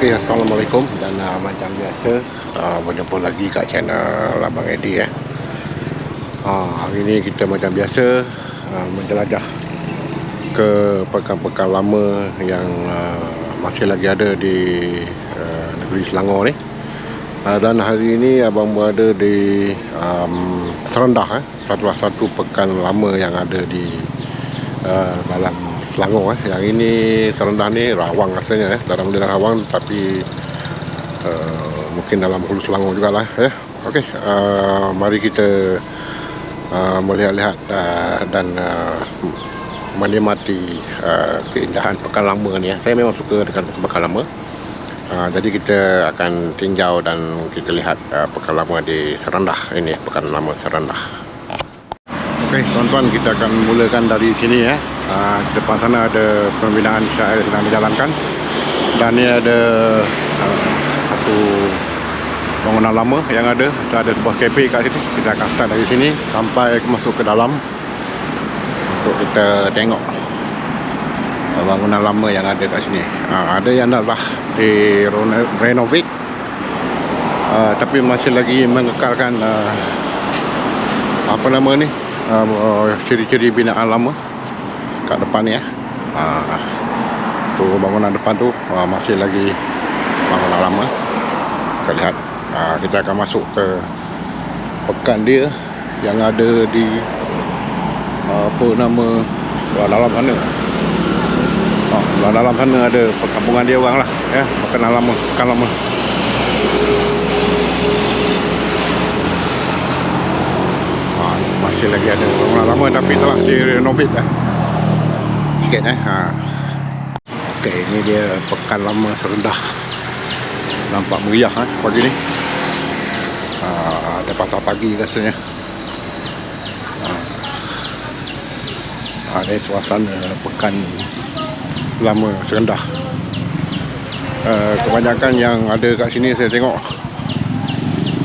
Okey, Assalamualaikum dan uh, macam biasa uh, berjumpa lagi kat channel Abang Edi eh. Uh, hari ni kita macam biasa uh, menjelajah ke pekan-pekan lama yang uh, masih lagi ada di uh, negeri Selangor ni. Uh, dan hari ini abang berada di um, Serendah eh, salah satu pekan lama yang ada di dalam Selangor eh. Yang ini serendah ni Rawang rasanya eh. Dalam daerah Rawang tapi uh, mungkin dalam Hulu Selangor jugalah ya. Eh. Okey, uh, mari kita uh, melihat-lihat uh, dan uh, menikmati uh, keindahan pekan lama ni. Eh. Saya memang suka dengan pekan lama. Uh, jadi kita akan tinjau dan kita lihat uh, pekan lama di Serendah ini, pekan lama Serendah. Okey, tuan-tuan kita akan mulakan dari sini ya. Uh, depan sana ada pembinaan syair sedang dijalankan. Dan ni ada uh, satu bangunan lama yang ada. Kita ada sebuah kafe kat situ. Kita akan start dari sini sampai masuk ke dalam untuk kita tengok bangunan lama yang ada kat sini. Uh, ada yang dah lah di renovate. Uh, tapi masih lagi mengekalkan uh, apa nama ni uh, ciri-ciri binaan lama kat depan ni ya. Uh, tu bangunan depan tu uh, masih lagi bangunan lama. Kita lihat uh, kita akan masuk ke pekan dia yang ada di uh, apa nama uh, dalam sana. Oh, dalam sana ada perkampungan dia orang lah ya, pekan lama, pekan lama. Masih lagi ada. Bangunan lama tapi telah direnovate dah. Sikit eh? Ha. ok ini dia pekan lama serendah. Nampak meriah eh, pagi ni. Ha, ada pasal pagi rasanya. Ha. ada suasana pekan lama serendah. Uh, kebanyakan yang ada kat sini saya tengok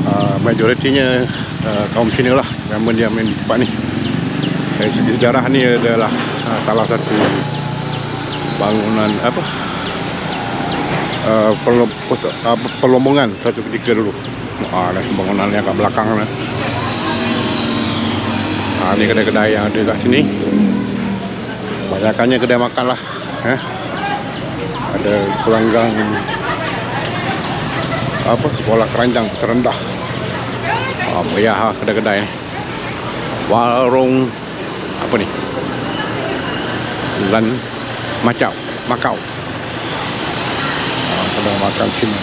uh, majoritinya uh, kaum Cina lah yang mendiam di tempat ni. Dari segi sejarah ni adalah uh, salah satu bangunan apa? Uh, uh, perlombongan satu ketika dulu. Uh, bangunan yang kat belakang ni uh, ni kedai-kedai yang ada kat sini. Banyakannya kedai makan lah eh. ada pelanggang apa? Sekolah keranjang serendah oh, meriah lah kedai-kedai ni warung apa ni? Dan macau makau. Ah, kedai makan Cina.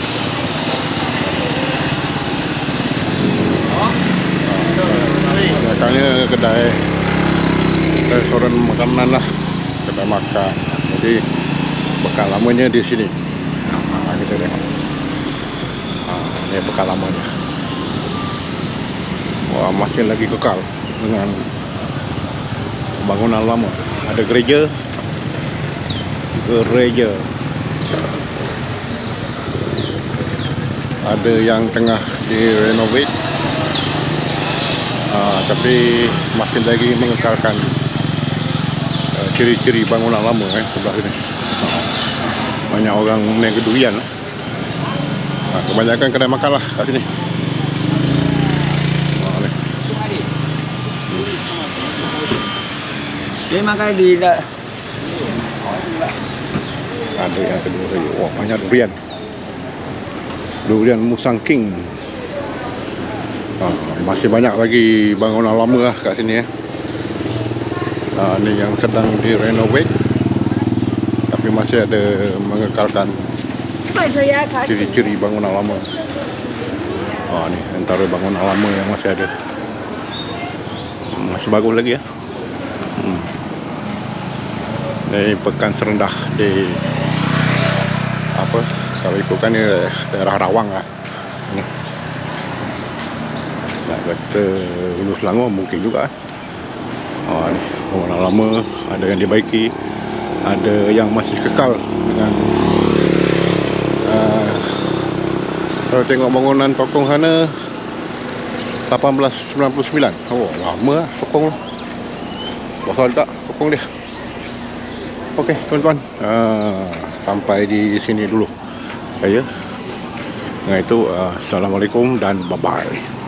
Makanya kedai restoran makanan lah kedai makan. Jadi bekal lamanya di sini. Nah, kita tengok. Nah, ini bekal lamanya Wah, masih lagi kekal dengan bangunan lama. Ada gereja. Gereja. Ada yang tengah direnovate. Uh, tapi masih lagi mengekalkan uh, ciri-ciri bangunan lama eh, sebelah sini. Uh, banyak orang naik durian. Uh, kebanyakan kedai makan lah kat sini. Dia makan di dah. Ada yang kedua saya. Wah, banyak durian. Durian Musang King. Ha, masih banyak lagi bangunan lama lah kat sini ya. Ha, ni yang sedang direnovate. Tapi masih ada mengekalkan ciri-ciri bangunan lama. Ha, ni antara bangunan lama yang masih ada. Masih bagus lagi ya. Hmm ni pekan serendah di apa kalau ikutkan ni daerah Rawang lah. Ni nak kata Hulu Selangor mungkin juga. Oh, ni bangunan lama ada yang dibaiki ada yang masih kekal dengan uh, kalau tengok bangunan tokong sana 1899 oh lama lah tokong. Besar tak tokong dia Okey, tuan-tuan. Uh, sampai di sini dulu. Saya. Dengan itu uh, Assalamualaikum dan bye bye